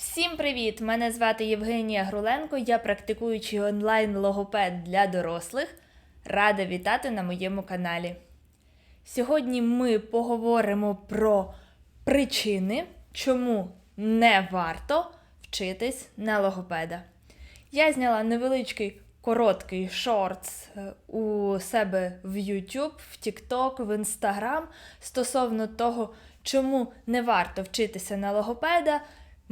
Всім привіт! Мене звати Євгенія Груленко, я практикуючий онлайн-логопед для дорослих. Рада вітати на моєму каналі. Сьогодні ми поговоримо про причини, чому не варто вчитись на логопеда. Я зняла невеличкий короткий шортс е, у себе в YouTube, в TikTok, в Instagram стосовно того, чому не варто вчитися на логопеда.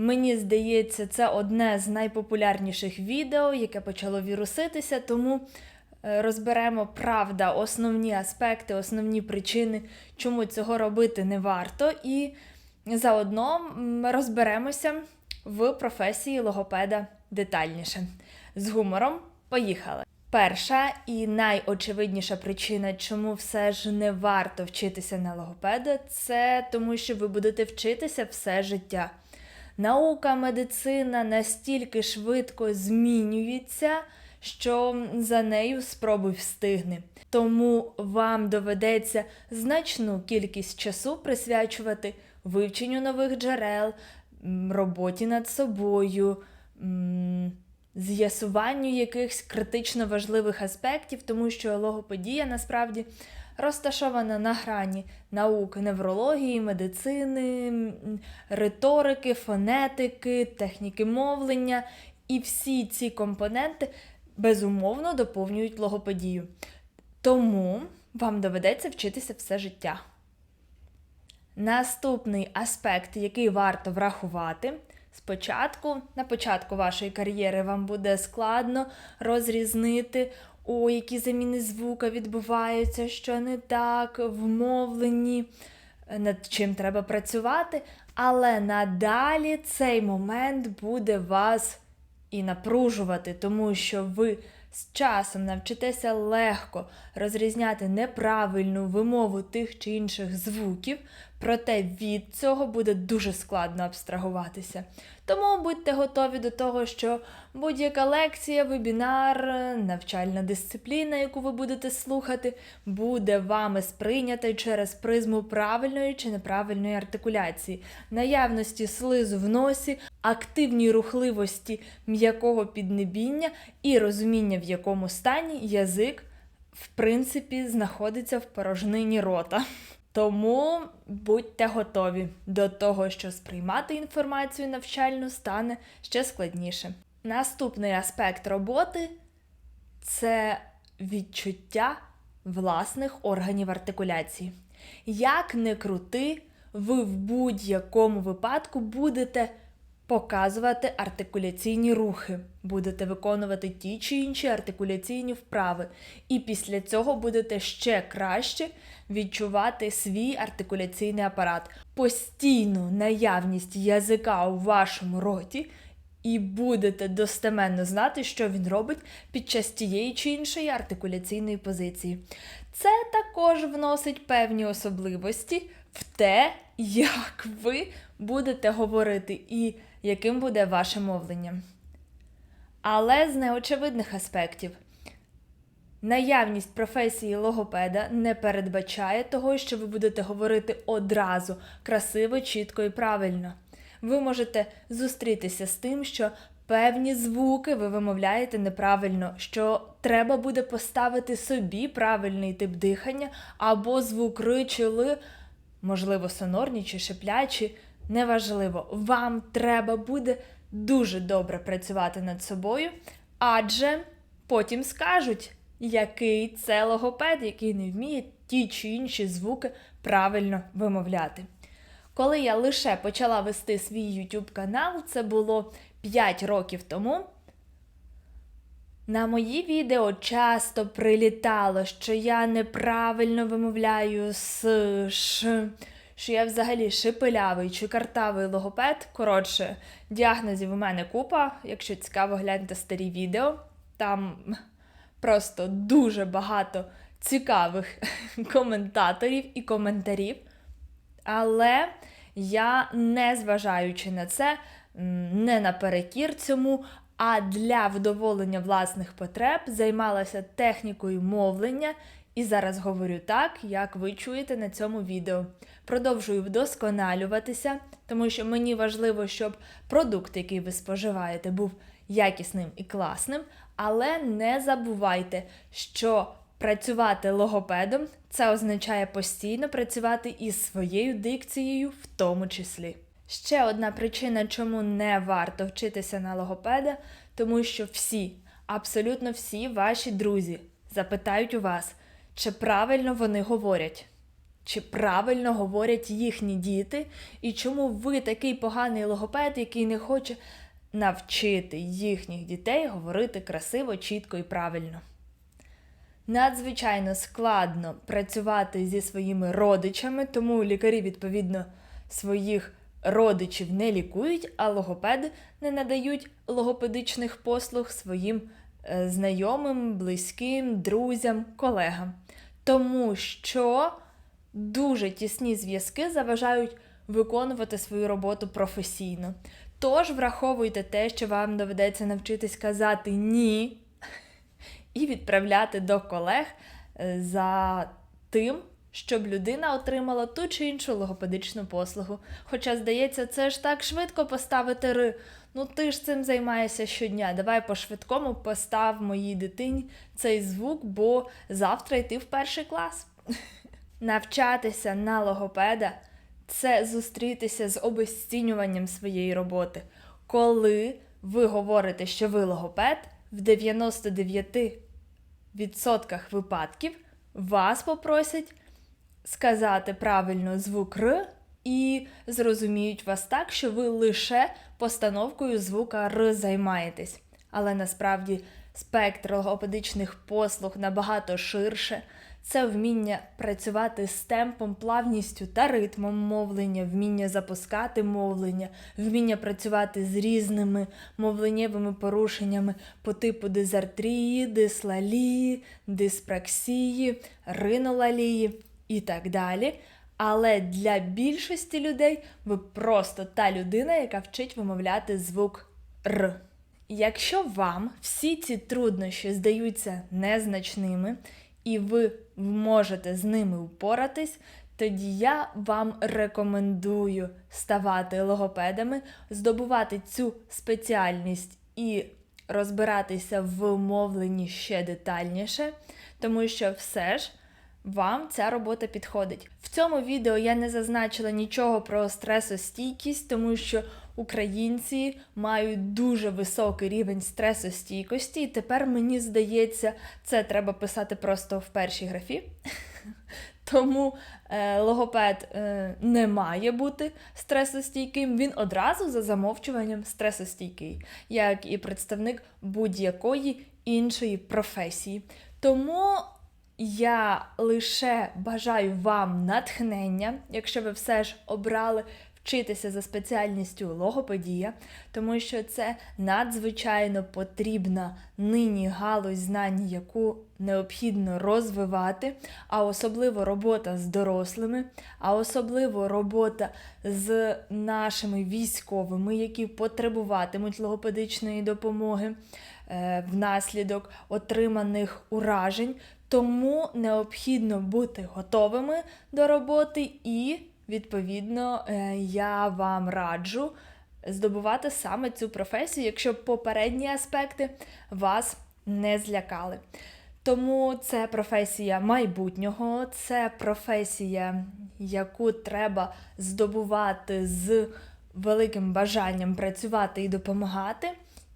Мені здається, це одне з найпопулярніших відео, яке почало віруситися, тому е, розберемо правда основні аспекти, основні причини, чому цього робити не варто, і заодно розберемося в професії логопеда детальніше. З гумором поїхали. Перша і найочевидніша причина, чому все ж не варто вчитися на логопеда, це тому, що ви будете вчитися все життя. Наука, медицина настільки швидко змінюється, що за нею спробуй встигни. Тому вам доведеться значну кількість часу присвячувати вивченню нових джерел, роботі над собою, з'ясуванню якихось критично важливих аспектів, тому що логопедія насправді розташована на грані наук неврології, медицини, риторики, фонетики, техніки мовлення. І всі ці компоненти безумовно доповнюють логопедію. Тому вам доведеться вчитися все життя. Наступний аспект, який варто врахувати, спочатку, на початку вашої кар'єри вам буде складно розрізнити, о, які заміни звука відбуваються, що не так, в мовленні, над чим треба працювати, але надалі цей момент буде вас і напружувати, тому що ви з часом навчитеся легко розрізняти неправильну вимову тих чи інших звуків, проте від цього буде дуже складно абстрагуватися. Тому будьте готові до того, що будь-яка лекція, вебінар, навчальна дисципліна, яку ви будете слухати, буде вами сприйнята через призму правильної чи неправильної артикуляції, наявності слизу в носі, активній рухливості м'якого піднебіння і розуміння, в якому стані язик, в принципі, знаходиться в порожнині рота. Тому будьте готові до того, що сприймати інформацію навчальну стане ще складніше. Наступний аспект роботи це відчуття власних органів артикуляції. Як не крути, ви в будь-якому випадку будете показувати артикуляційні рухи, будете виконувати ті чи інші артикуляційні вправи, і після цього будете ще краще відчувати свій артикуляційний апарат, постійну наявність язика у вашому роті. І будете достеменно знати, що він робить під час тієї чи іншої артикуляційної позиції. Це також вносить певні особливості в те, як ви будете говорити і яким буде ваше мовлення. Але з неочевидних аспектів. Наявність професії логопеда не передбачає того, що ви будете говорити одразу красиво, чітко і правильно. Ви можете зустрітися з тим, що певні звуки ви вимовляєте неправильно, що треба буде поставити собі правильний тип дихання, або звук ри можливо, сонорні чи шиплячі, неважливо. Вам треба буде дуже добре працювати над собою, адже потім скажуть, який це логопед, який не вміє ті чи інші звуки правильно вимовляти. Коли я лише почала вести свій YouTube канал, це було 5 років тому. На мої відео часто прилітало, що я неправильно вимовляю с що я взагалі шепелявий чи картавий логопед. Коротше, діагнозів у мене купа. Якщо цікаво, гляньте старі відео. Там просто дуже багато цікавих коментаторів і коментарів. Але я, не зважаючи на це, не наперекір цьому, а для вдоволення власних потреб займалася технікою мовлення І зараз говорю так, як ви чуєте на цьому відео. Продовжую вдосконалюватися, тому що мені важливо, щоб продукт, який ви споживаєте, був якісним і класним. Але не забувайте, що працювати логопедом це означає постійно працювати із своєю дикцією, в тому числі. Ще одна причина, чому не варто вчитися на логопеда, тому що всі, абсолютно всі ваші друзі запитають у вас, чи правильно вони говорять, чи правильно говорять їхні діти, і чому ви такий поганий логопед, який не хоче навчити їхніх дітей говорити красиво, чітко і правильно. Надзвичайно складно працювати зі своїми родичами, тому лікарі, відповідно, своїх родичів не лікують, а логопеди не надають логопедичних послуг своїм знайомим, близьким, друзям, колегам. Тому що дуже тісні зв'язки заважають виконувати свою роботу професійно. Тож враховуйте те, що вам доведеться навчитись казати ні і відправляти до колег е, за тим, щоб людина отримала ту чи іншу логопедичну послугу. Хоча, здається, це ж так швидко поставити ри. Ну ти ж цим займаєшся щодня. Давай по-швидкому постав моїй дитині цей звук, бо завтра йти в перший клас. Навчатися на логопеда це зустрітися з обесцінюванням своєї роботи. Коли ви говорите, що ви логопед, в 99% випадків вас попросять сказати правильно звук Р і зрозуміють вас так, що ви лише постановкою звука Р займаєтесь. Але насправді спектр логопедичних послуг набагато ширше. Це вміння працювати з темпом, плавністю та ритмом мовлення, вміння запускати мовлення, вміння працювати з різними мовленнєвими порушеннями по типу дизартрії, дислалії, диспраксії, ринолалії і так далі. Але для більшості людей ви просто та людина, яка вчить вимовляти звук Р. Якщо вам всі ці труднощі здаються незначними, і ви можете з ними впоратись, тоді я вам рекомендую ставати логопедами, здобувати цю спеціальність і розбиратися в мовленні ще детальніше, тому що все ж. Вам ця робота підходить. В цьому відео я не зазначила нічого про стресостійкість, тому що українці мають дуже високий рівень стресостійкості, і тепер мені здається, це треба писати просто в першій графі. Тому е, логопед е, не має бути стресостійким, він одразу за замовчуванням стресостійкий, як і представник будь-якої іншої професії. Тому я лише бажаю вам натхнення, якщо ви все ж обрали вчитися за спеціальністю логопедія, тому що це надзвичайно потрібна нині галузь знань, яку необхідно розвивати, а особливо робота з дорослими, а особливо робота з нашими військовими, які потребуватимуть логопедичної допомоги е, внаслідок отриманих уражень. Тому необхідно бути готовими до роботи, і, відповідно, е, я вам раджу здобувати саме цю професію, якщо попередні аспекти вас не злякали. Тому це професія майбутнього, це професія, яку треба здобувати з великим бажанням працювати і допомагати.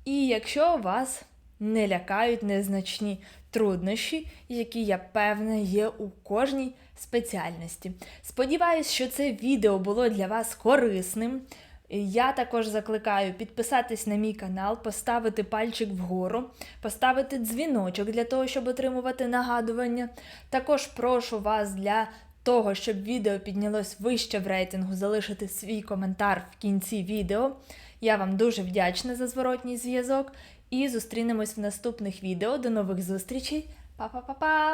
І якщо вас не лякають незначні труднощі, які, я певна, є у кожній спеціальності. Сподіваюсь, що це відео було для вас корисним. Я також закликаю підписатись на мій канал, поставити пальчик вгору, поставити дзвіночок для того, щоб отримувати нагадування. Також прошу вас для того, щоб відео піднялось вище в рейтингу, залишити свій коментар в кінці відео. Я вам дуже вдячна за зворотній зв'язок і зустрінемось в наступних відео. До нових зустрічей. Па-па-па-па!